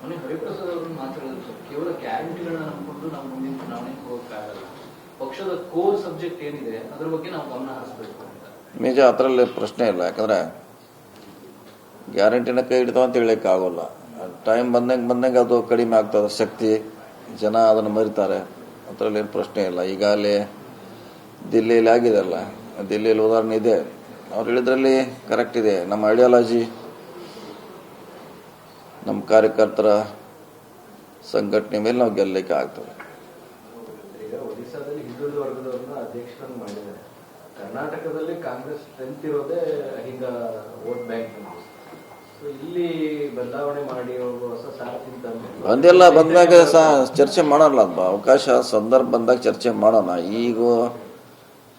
ಮೊನ್ನೆ ಹರಿಪ್ರಸಾದ್ ಅವ್ರನ್ನ ಮಾತ್ರ ಕೇವಲ ಗ್ಯಾರಂಟಿಗಳನ್ನ ನಂಬಿಕೊಂಡು ನಾವು ಮುಂದಿನ ಚುನಾವಣೆಗೆ ಹೋಗಕ್ಕಾಗಲ್ಲ. ಪಕ್ಷದ ಕೋರ್ ಸಬ್ಜೆಕ್ಟ್ ಏನಿದೆ, ಅದ್ರ ಬಗ್ಗೆ ನಾವು ಗಮನ ಹರಿಸಬೇಕು ನಿಜ, ಅದರಲ್ಲಿ ಪ್ರಶ್ನೆ ಇಲ್ಲ. ಯಾಕಂದ್ರೆ ಗ್ಯಾರಂಟಿನ ಕೈ ಹಿಡಿತಾವ ಅಂತ ಹೇಳಕ್ಕೆ ಆಗೋಲ್ಲ. ಟೈಮ್ ಬಂದಂಗೆ ಬಂದಂಗೆ ಅದು ಕಡಿಮೆ ಆಗ್ತದೆ, ಶಕ್ತಿ. ಜನ ಅದನ್ನು ಮರಿತಾರೆ. ಅದರಲ್ಲಿ ಏನು ಪ್ರಶ್ನೆ ಇಲ್ಲ. ಈಗಾಗಲೇ ದಿಲ್ಲಿಯಲ್ಲಿ ಆಗಿದೆಲ್ಲ ದಿಲ್ಲಿಯಲ್ಲಿ ಉದಾಹರಣೆ ಇದೆ. ಅವ್ರು ಹೇಳಿದ್ರಲ್ಲಿ ಕರೆಕ್ಟ್ ಇದೆ. ನಮ್ಮ ಐಡಿಯಾಲಜಿ ನಮ್ಮ ಕಾರ್ಯಕರ್ತರ ಸಂಘಟನೆ ಮೇಲೆ ನಾವು ಗೆಲ್ಲಲಿಕ್ಕೆ ಆಗ್ತದೆ ಕರ್ನಾಟಕದಲ್ಲಿ ಕಾಂಗ್ರೆಸ್ ಸ್ಟ್ರೆಂತ್ ಇರೋದೇ ಈಗ ವೋಟ್ ಬ್ಯಾಂಕ್ ಇಲ್ಲಿ ಬದಲಾವಣೆ ಮಾಡಿ ಹೊಸ ಬಂದಿಲ್ಲ ಬಂದಾಗ ಸಹ ಚರ್ಚೆ ಮಾಡಲ್ಲ ಅಲ್ವಾ ಅವಕಾಶ ಸಂದರ್ಭ ಬಂದಾಗ ಚರ್ಚೆ ಮಾಡೋಣ. ಈಗ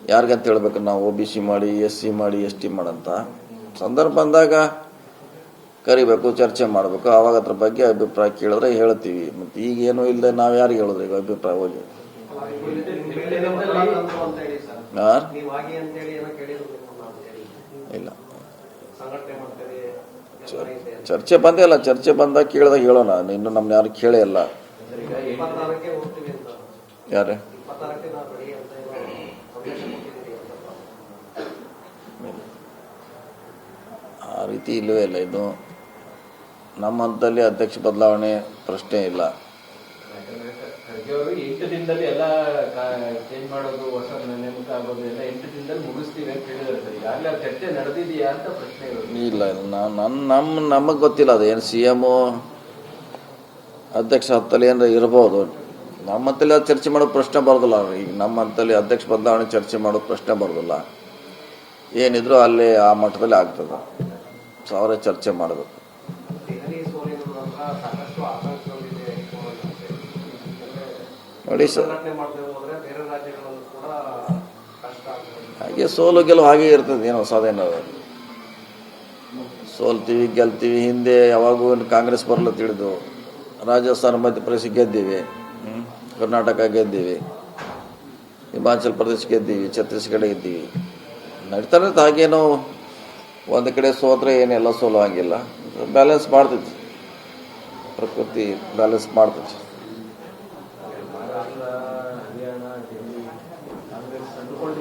ಯಾರಿಗಂತ ಹೇಳ್ಬೇಕು? ನಾವು ಒ ಬಿ ಸಿ ಮಾಡಿ ಎಸ್ ಸಿ ಮಾಡಿ ಎಸ್ ಟಿ ಮಾಡಂತ ಸಂದರ್ಭ ಬಂದಾಗ ಕರಿಬೇಕು, ಚರ್ಚೆ ಮಾಡಬೇಕು, ಆವಾಗ ಅದ್ರ ಬಗ್ಗೆ ಅಭಿಪ್ರಾಯ ಕೇಳಿದ್ರೆ ಹೇಳ್ತೀವಿ. ಮತ್ತು ಈಗೇನು ಇಲ್ಲದೆ ನಾವು ಯಾರಿಗೆ ಹೇಳಿದ್ರೆ ಈಗ ಅಭಿಪ್ರಾಯ ಹೋಗಿ? ಇಲ್ಲ. ಚರ್ಚೆ ಬಂದೇ ಇಲ್ಲ. ಚರ್ಚೆ ಬಂದಾಗ ಕೇಳಿದಾಗ ಹೇಳೋಣ. ಇನ್ನು ನಮ್ನ ಯಾರು ಕೇಳೇ ಇಲ್ಲ. ಯಾರೇ? ಆ ರೀತಿ ಇಲ್ಲವೇ ಇಲ್ಲ ಇನ್ನು ನಮ್ಮ ಹಂತದಲ್ಲಿ ಅಧ್ಯಕ್ಷ ಬದಲಾವಣೆ ಪ್ರಶ್ನೆ ಇಲ್ಲ. ಎಂಟು ದಿನದಲ್ಲಿ ಎಲ್ಲ ಚೇಂಜ್ ಮಾಡೋದು ಹೊಸ ನೇಮಕ ಆಗೋದು ಎಲ್ಲ ಎಂಟು ದಿನದಲ್ಲಿ ಮುಗಿಸ್ತೀವಿ ಅಂತ ಹೇಳಿದಾರೆ ಸರ್. ಈಗಾಗಲೇ ಆ ಚರ್ಚೆ ನಡೆದಿದೆಯಾ ಅಂತ ಪ್ರಶ್ನೆ ಇರೋದು. ಇಲ್ಲ ಇಲ್ಲ. ನಾನು ನನ್ನ ನಮ್ಮ ನಮಗೆ ಗೊತ್ತಿಲ್ಲ ಅದು. ಏನು ಸಿ ಎಂ ಅಧ್ಯಕ್ಷ ಹತ್ತಲ್ಲಿ ಏನಾರ ಇರ್ಬೋದು. ನಮ್ಮ ಹತ್ತಲ್ಲಿ ಅದು ಚರ್ಚೆ ಮಾಡೋ ಪ್ರಶ್ನೆ ಬರೋದಿಲ್ಲ. ಈಗ ನಮ್ಮ ಹಂತಲ್ಲಿ ಅಧ್ಯಕ್ಷ ಬದಲಾವಣೆ ಚರ್ಚೆ ಮಾಡೋ ಪ್ರಶ್ನೆ ಬರೋದಿಲ್ಲ. ಏನಿದ್ರು ಅಲ್ಲಿ ಆ ಮಟ್ಟದಲ್ಲಿ ಆಗ್ತದೆ. ಸಾವಿರ ಚರ್ಚೆ ಮಾಡಬೇಕು. ಹಾಗೆ ಸೋಲು ಗೆಲುವು ಹಾಗೆ ಇರ್ತದೆ ಏನೋ ಹೊಸದೇನೋ ಸೋಲ್ತೀವಿ ಗೆಲ್ತೀವಿ ಹಿಂದೆ ಯಾವಾಗೂ ಕಾಂಗ್ರೆಸ್ ಬರಲು ತಿಳಿದು ರಾಜಸ್ಥಾನ ಮಧ್ಯಪ್ರದೇಶ ಗೆದ್ದೀವಿ. ಕರ್ನಾಟಕ ಗೆದ್ದೀವಿ. ಹಿಮಾಚಲ್ ಪ್ರದೇಶ ಗೆದ್ದೀವಿ. ಛತ್ತೀಸ್ಗಢ ಗೆದ್ದೀವಿ. ನಡೀತಾನೆ ಹಾಗೇನು ಒಂದು ಕಡೆ ಸೋತ್ರೆ ಏನೆಲ್ಲ ಸೋಲು ಹಂಗಿಲ್ಲ. ಬ್ಯಾಲೆನ್ಸ್ ಮಾಡ್ತೈತಿ ಪ್ರಕೃತಿ ಬ್ಯಾಲೆನ್ಸ್ ಮಾಡ್ತೈತಿ ಮಹಾರಾಷ್ಟ್ರ ಹರಿಯಾಣ ಡೆಲ್ಲಿ ಕಾಂಗ್ರೆಸ್ ಅಂದುಕೊಂಡಿದ್ದ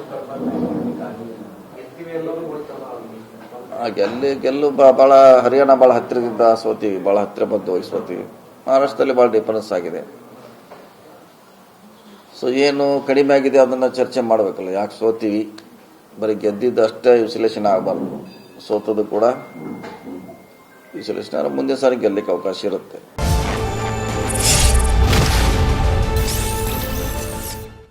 ಗೆಲ್ತೀವಿ ಎಲ್ಲರೂ ಕೊಡ್ತಲ್ಲ ಆ ಗೆಲ್ಲಿ ಗೆಲ್ಲು ಬಾ- ಭಾಳ ಹರಿಯಾಣ ಭಾಳ ಹತ್ತಿರದಿಂದ ಸೋತೀವಿ ಭಾಳ ಹತ್ತಿರ ಬಂದು ಸೋತೀವಿ ಮಹಾರಾಷ್ಟ್ರದಲ್ಲಿ ಭಾಳ ಡಿಫರೆನ್ಸ್ ಆಗಿದೆ. ಸೊ ಏನು ಕಡಿಮೆ ಆಗಿದೆ ಅದನ್ನು ಚರ್ಚೆ ಮಾಡಬೇಕಲ್ಲ, ಯಾಕೆ ಸೋತೀವಿ? ಬರೀ ಗೆದ್ದಿದ್ದು ಅಷ್ಟೇ ವಿಶ್ಲೇಷಣೆ ಆಗಬಾರ್ದು. ಸೋತದ್ದು ಕೂಡ ವಿಶ್ಲೇಷಣೆ ಮುಂದೆ ಸಾರಿ ಗೆಲ್ಲಕ್ಕೆ ಅವಕಾಶ ಇರುತ್ತೆ.